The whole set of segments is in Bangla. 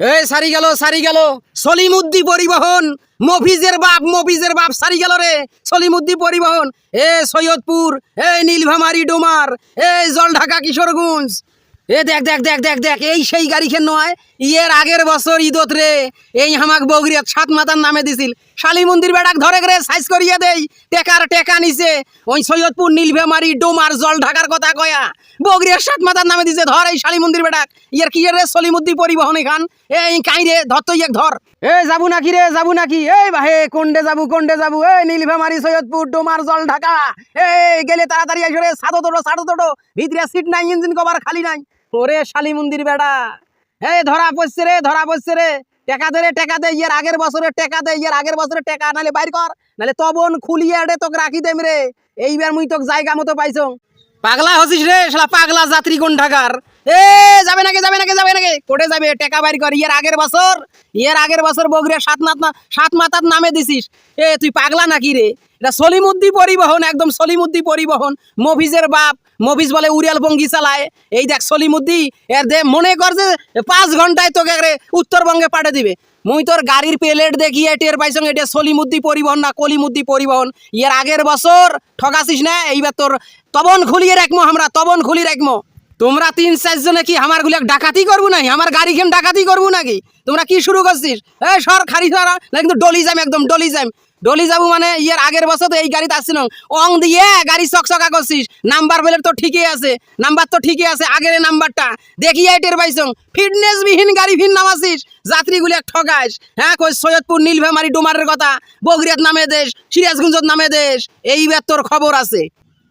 এই, সারি গেল সারি গেল। সলিমুদ্দি পরিবহন। মফিজের বাপ মফিজের বাপ সারি গেল রে। সলিমুদ্দি পরিবহন। এ সৈয়দপুর, এ নীলভামারি ডোমার এই জলঢাকা কিশোরগঞ্জ। এ দেখ দেখ দেখ দেখ দেখ, এই সেই গাড়ি খেন নয়। ইয়ের আগের বছর ঈদত রে, এই হামাক বগরিয়াত সাত মাতার নামে দিছিল। শালি মন্দির বেড়াক ধরে করে সাইজ করিয়া দেই। টেকার টেকা নিছে। ওই সৈয়দপুর নীলভেমারি ডোমার জল ঢাকার কথা কয়া। বগরিয়ার সাত মাতার নামে দিছে, ধর এই শালি মন্দির বেড়াক। ইয়ার কি রে, সলিমুদ্দি পরিবহন এখান? এই কাই রে, ধর তো ইয়াক ধর। এ যাবু নাকি রে, যাবু নাকি? এই বাহে, কোনডে যাবু কোনডে যাবু? এই নীলভেমারি, সৈয়দপুর, ডোমার জল ঢাকা। এই গেলে তাড়াতাড়ি আসে রে সাদো তোটো সাদো তোটো। ভিতরে সিট নাই, ইঞ্জিন কভার খালি নাই। ওরে শালী মন্দির বেড়া। এই ধরা পড়ছে রে, ধরা পড়ছে রে। টেকা দে রে, টেকা দে, ইয়ার আগের বছরে টেকা দে, ইয়ার আগের বছরে টেকা, নালে বাইর কর। নালে তবন খুলিয়ে রে তোকে রাখি দেম রে। এইবার মুই তোকে জায়গা মতো পাইছো। পাগলা হসিস রে, শালা পাগলা যাত্রী কোন ঢাকার এ, যাবে নাকি যাবে নাকি যাবে নাকি? কোটে যাবে, টেকা বাইর কর, ইয়ার আগের বছর, ইয়ার আগের বছর বগরিয়া সাত মাত সাত মাতার নামে দিছিস। এ, তুই পাগলা নাকি রে? এটা সলিমুদ্দি পরিবহন, একদম সলিমুদ্দি পরিবহন। মফিজের বাপ, মফিজ বলে উড়িয়াল বঙ্গি চালায়। এই দেখ সলিমুদ্দি এর দে মনে কর যে পাঁচ ঘন্টায় তোকে উত্তরবঙ্গে পাঠিয়ে দিবে। মুই তোর গাড়ির প্লেট দেখিয়ে টের পাইছং এটা সলিমুদ্দি পরিবহন না কলিমুদ্দি পরিবহন। এর আগের বছর ঠকাছিস না? এইবার তোর তবন খুলিয়ে রাখব আমরা তবন খুলি রাখব তোমরা তিন চারজনে কি আমারগুলো ডাকাতি করব নাকি? আমার গাড়ি খেন ডাকাতি করব নাকি? তোমরা কি শুরু করছিস? এ, সর খারি সারা। কিন্তু ডলি যাম একদম, ডলি যাম। ডলি যাব মানে ইয়ের আগের বছর তো এই গাড়িতে আসছিল অং দিয়ে গাড়ি চকচকা করছিস। নাম্বার বেলের তো ঠিকই আছে। নাম্বার তো ঠিকই আছে, আগের নাম্বারটা। দেখি টের পাইছং। ফিটনেস বিহীন গাড়ি ভিন নামাছিস। যাত্রীগুলি ঠকাস হ্যাঁ কই সৈয়দপুর নীলভামারি ডুমারের কথা। বগরিয়াত নামে দেশ, সিরাজগঞ্জত নামে দেশ। এইবার তোর খবর আছে।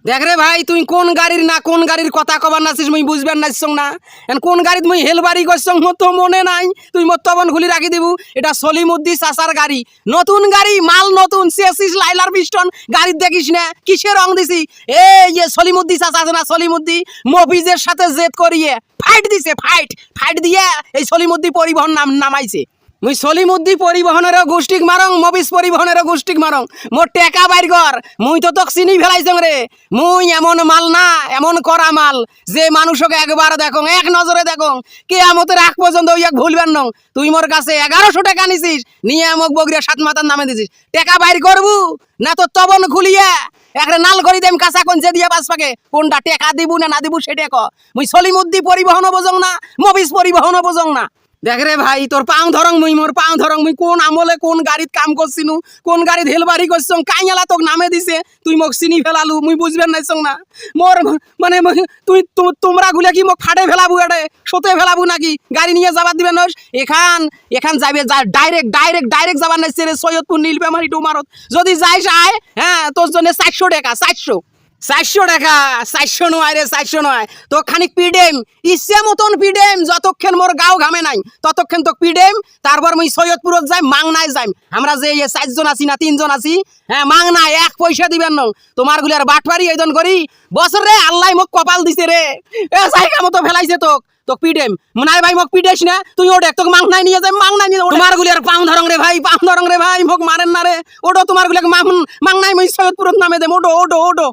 দেখ রে ভাই, তুই কোন গাড়ির না কোন গাড়ির কথা কবার নাছিস মুই বুঝবেন নাচছং না। এখন কোন গাড়িত মুই হেলবাড়ি করছং মোর তো মনে নাই, তুই মোর তবন খুলি রাখি দিবু। এটা সলিমুদ্দি চাচার গাড়ি। নতুন গাড়ি, মাল নতুন সিএসিস লাইলার পিস্টন গাড়ি দেখিস না, কিসের রং দিছি? এ ইয়ে সলিমুদ্দি চাচা আছে না সলিমুদ্দি মফিজের সাথে জেদ করিয়ে ফাইট দিছে ফাইট ফাইট দিয়ে এই সলিমুদ্দি পরিবহন নাম নামাইছে। মুই সলিমুদ্দি পরিবহনেরও গোষ্ঠীক মারং, মবিস পরিবহনেরও গোষ্ঠীক মারং। মোর টেকা বাইর কর মুই তো তোক চিনি ফেলাইছং রে। মুই এমন মাল না, এমন করা মাল, যে মানুষকে একবার দেখং, এক নজরে দেখং। কে আমতের আগ পর্যন্ত ইয়াক ভুলবেন নং। তুই মোর কাছে এগারোশো টাকা নিছিস, নিয়ে আমক বগরিয়া সাত মাতার নামে দিছিস। টেকা বাইর করবু, না তো তবন খুলিয়া একটা নাল করি দেম কাঁচা কোন যে দিয়া পাস পাকে কোনটা টেকা দিবু না না দিবু সেটা ক। সলিমুদ্দি পরিবহনও বোঝং না, মবিস পরিবহনও বোঝং না। দেখ রে ভাই, তোর পাও ধরং মুই, মোর পাও ধরং মুই, কোন আমলে কোন গাড়িত কাম করছিনু, কোন গাড়িত হেলবারি করছং কাইয়ালা তোক নামে দিছে, তুই মোক চিনি ফেলালু, মুই বুঝবেন নাইছং না মোর মানে তুই তোমরা গুলে কি মোক ফাটে ফেলাবু এটে সতে ফেলাবু নাকি? গাড়ি নিয়ে যাবার দিবে নস এখান এখান যাবে যা, ডাইরেক্ট ডাইরেক্ট ডাইরেক্ট যাবার নাইছে রে সৈয়দপুর নীলবেমারি ডুমারত। যদি যাইস আয় হ্যাঁ তোর জন্য চারশো টাকা, চারশো। চারশো টাকা, চারশো নয় রে, চারশো নয়। তো খানিক পিডেম, ইচ্ছে মতন পিডেম, যতক্ষণ মোর গাও ঘামে নাই, ততক্ষণ তো পিডেম। তারপর মুই সৈয়দপুরত যাই, মাংনায় যাই। আমরা যে চারজন আছি না, তিনজন আছি হ্যাঁ মাংনায় এক পয়সা দিবেন ন। তোমার গুলি আর বাটবারি এইদন করি। বছর রে, আল্লাহ মোক কপাল দিছে রে। এ, জায়গা মতো ফেলাইছে তোক তো পিডেম। মনাই ভাই, মোক পিডেস না। তুই ওটা তোকে মাংনায় নিয়ে যাই, মাংনায় নিয়ে তোমার গুলি আর পাও ধরং রে ভাই, পাও ধরং রে ভাই, মোক মারেন না রে। ওটো তোমার গুলি মাংনায় মুই সৈয়দপুরত নামে দেম। ওটো ওটো ওটো